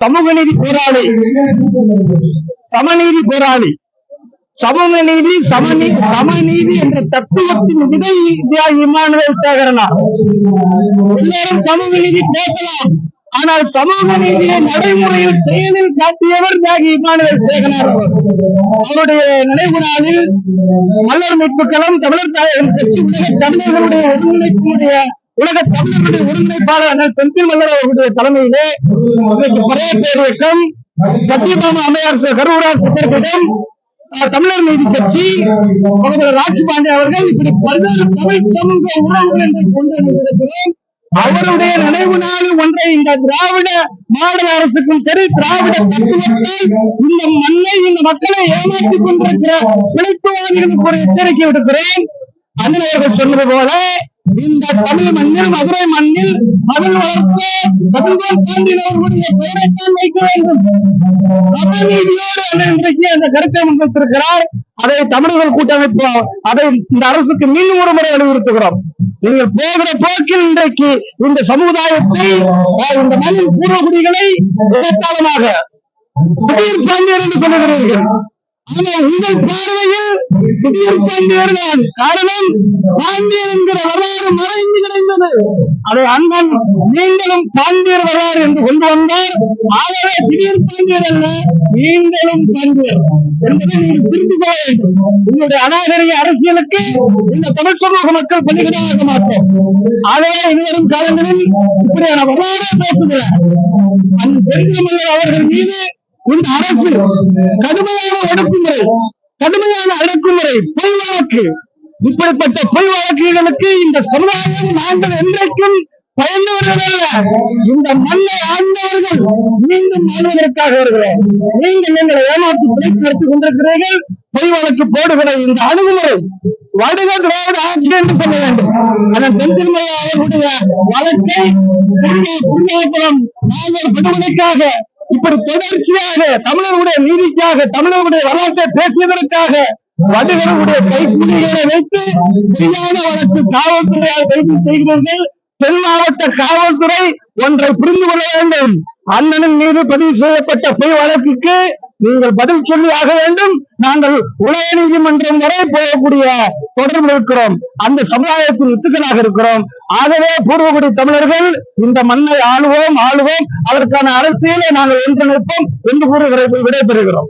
சமூக நீதி போராளி சமநீதி போராளி சமூக நீதி சமநீதி சமநீதி என்ற தத்துவத்தின் விதை இந்தியா இமானுவேல் சேகரனா. எல்லாரும் சமூக நீதி பேசலாம். ஆனால் சமூக நீதியை நடைமுறையில் செயலில் காட்டியவர் தியாகி இமானுவேல் சேகரனார் அவருடைய நினைவு நாளில் மல்லர் மீட்பு களம் தமிழர் தாயகம் கட்சி உலக தமிழர்களுடைய ஒருங்கிணைப்பினுடைய உலக தமிழர்களுடைய ஒருங்கிணைப்பாளர் அண்ணல் செந்தில் மல்லர் அவர்களுடைய தலைமையிலே பழைய பேர் இயக்கம் சத்தியபாமா அம்மையார் ச- சித்தர்களிடம் தமிழர் நீதி கட்சி சகோதரர் ராஜ் பாண்டே அவர்கள் இப்படி பல்வேறு தமிழ் சமூக உறவுகளை என்று கொண்டு வந்திருக்கிறோம் அவருடைய நினைவு நாள் ஒன்றை இந்த திராவிட மாடல் அரசுக்கும் சரி திராவிட தத்துவத்தை இந்த மண்ணை இந்த மக்களை ஏமாற்றிக் கொண்டிருக்கிற பிழைப்புவாதிகளுக்கு ஒரு எச்சரிக்கை விடுக்கிறேன். அண்ணன் அவர்கள் சொன்னது போல இந்த தமிழ் மண்ணில் மதுரை மண்ணில் தமிழ் வளர்த்து தமிழ்தான் தாண்டினவர்களுடைய பெயரைத்தான் வைக்க வேண்டும். சமநீதியோடு இன்றைக்கு அந்த கருத்தை முன்வைத்திருக்கிறார். அதை தமிழர்கள் கூட்டமைப்பு அதை இந்த அரசுக்கு மீண்டும் ஒரு முறை வலியுறுத்துகிறோம் நீங்கள் போகிற போக்கில் இன்றைக்கு இந்த சமுதாயத்தை இந்த மண்ணின் பூர்வகுடிகளை இடைத்தாளமாக திடீர் என்று சொல்லுகிறீர்கள். ஆனால் உங்கள் பார்வையில் திடீர் பாண்டியர் காரணம் பாண்டியர் என்கிற வரலாறு மறைந்து கிடந்தது. அதை அண்ணன் நீங்களும் பாண்டியர் வரலாறு என்று கொண்டு வந்தார். ஆகவே திடீர் பாண்டியர் அல்ல நீங்களும் பாண்டியர் என்பதை நீங்கள் புரிந்து கொள்ள வேண்டும். உங்களுடைய அநாகரிக அரசியலுக்கு இந்த தமிழ் சமூக மக்கள் பணிகளாக மாட்டோம் ஆகவே இனிவரும் காலங்களில் இப்படியான வரலாறு பேசுகிறார் அந்த செந்தில்மல்லர் அவர்கள் மீது இந்த அரசு கடுமையான ஒடுக்குமுறை கடுமையான அடக்குமுறை பொய் வழக்கு. இப்படிப்பட்ட பொய் வழக்குகளுக்கு இந்த சமுதாயம் நாங்கள் என்றைக்கும் பயந்தவர்கள் இந்த மண்ணை ஆண்டவர்கள் மீண்டும் ஆளுவதற்காக வருகிறோம் நீங்கள் எங்களை ஏமாற்றி பிடித்து நடத்திக் கொண்டிருக்கிறீர்கள். பொய் வழக்கு போடுகிற இந்த அணுகுமுறை வடுக ஆட்சி என்று சொல்ல வேண்டும். அதன் செந்தில்மலை அவர்களுடைய வழக்கை புண்ணியபுரம் நாங்கள் விடுதலைக்காக இப்படி தொடர்ச்சியாக தமிழர்களுடைய நீதிக்காக தமிழர்களுடைய வரலாற்றை பேசியதற்காக வடுகளுடைய கைக்கூலிகளை வைத்து சரியான வழக்கு காவல்துறையால் கைது செய்கிறீர்கள் தென் மாவட்ட காவல்துறை ஒன்றை புரிந்து கொள்ள வேண்டும். அண்ணனின் மீது பதிவு செய்யப்பட்ட பொய் வழக்குக்கு நீங்கள் பதில் சொல்லி ஆக வேண்டும். நாங்கள் உலக நீதிமன்றம் வரை போகக்கூடிய தொடர்பு இருக்கிறோம். அந்த சமுதாயத்தின் வித்துக்களாக இருக்கிறோம். ஆகவே பூர்வகுடி தமிழர்கள் இந்த மண்ணை ஆளுவோம் ஆளுவோம். அதற்கான அரசியலை நாங்கள் ஒன்றிணைப்போம் என்று கூறி விடைபெறுகிறோம்.